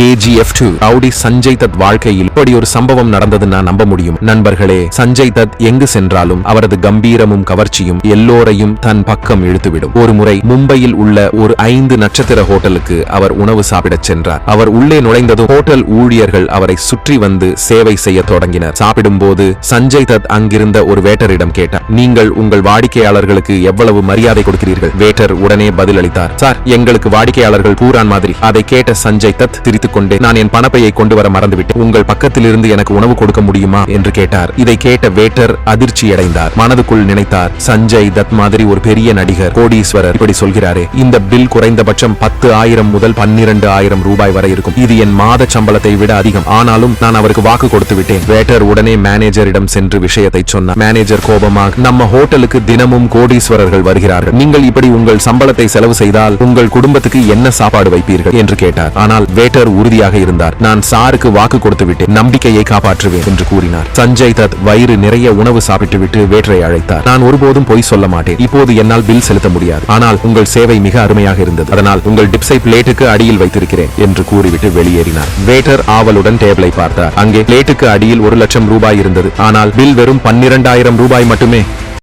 KGF two. Rowdy Sanjay Dutt வாழ்க்கையில் இப்படி ஒரு சம்பவம் நடந்ததுன்னா நம்ப முடியும். நண்பர்களே சஞ்சய் தத் எங்கு சென்றாலும் அவரது கம்பீரமும் கவர்ச்சியும் எல்லோரையும் தன் பக்கம் இழுத்துவிடும். ஒரு முறை மும்பையில் உள்ள ஒரு ஐந்து நட்சத்திர ஹோட்டலுக்கு அவர் உணவு சாப்பிடச் சென்றார். அவர் உள்ளே நுழைந்ததும் ஹோட்டல் ஊழியர்கள் அவரை சுற்றி வந்து சேவை செய்ய தொடங்கினர். சாப்பிடும்போது சஞ்சய் தத் அங்கிருந்த ஒரு வேட்டரிடம் கேட்டார் நீங்கள் உங்கள் வாடிக்கையாளர்களுக்கு எவ்வளவு மரியாதை கொடுக்கிறீர்கள்? வேட்டர் உடனே பதிலளித்தார் சார் எங்களுக்கு வாடிக்கையாளர்கள் பூரான் மாதிரி. அதை கேட்ட சஞ்சய் தத் திரித்து கொண்டே நான் என் பணப்பையை கொண்டு வர மறந்துவிட்டேன். உங்கள் பக்கத்தில் இருந்து எனக்கு உணவு கொடுக்க முடியுமா? என்று கேட்டார். இதை கேட்ட வேட்டர் அதிர்ச்சியடைந்தார். மனதுக்குள் நினைத்தார். சஞ்சய் தத் மாதிரி ஒரு பெரிய நடிகர் கோடீஸ்வரர் இப்படி சொல்கிறாரே. இந்த பில் குறைந்தபட்சம் பத்து ஆயிரம் முதல் பன்னிரண்டு ஆயிரம் ரூபாய் வரை இருக்கும். இது என் மாத சம்பளத்தை விட அதிகம். ஆனாலும் நான் அவருக்கு வாக்கு கொடுத்து விட்டேன். வேட்டர் உடனே மேனேஜரிடம் சென்று விஷயத்தை சொன்னார். மேனேஜர் கோபமாக நம்ம ஹோட்டலுக்கு தினமும் கோடீஸ்வரர்கள் வருகிறார்கள். நீங்கள் இப்படி உங்கள் சம்பளத்தை செலவு செய்தால் உங்கள் குடும்பத்துக்கு என்ன சாப்பாடு வைப்பீர்கள்? என்று கேட்டார். ஆனால் வேட்டர் உறுதியாக இருந்தார். நான் சாருக்கு வாக்கு கொடுத்துவிட்டு நம்பிக்கையை காப்பாற்றுவேன் என்று கூறினார். சஞ்சய் தத் வயிறு நிறைய உணவு சாப்பிட்டுவிட்டு வேட்டரை அழைத்தார். நான் ஒருபோதும் பொய் சொல்ல மாட்டேன். இப்போது என்னால் பில் செலுத்த முடியாது. ஆனால் உங்கள் சேவை மிக அருமையாக இருந்தது. அதனால் உங்கள் டிப்ஸை பிளேட்டுக்கு அடியில் வைத்திருக்கிறேன் என்று கூறிவிட்டு வெளியேறினார். வேட்டர் ஆவலுடன் டேபிளை பார்த்தார். அங்கே பிளேட்டுக்கு அடியில் ஒரு லட்சம் ரூபாய் இருந்தது. ஆனால் பில் வெறும் பன்னிரண்டாயிரம் ரூபாய் மட்டுமே.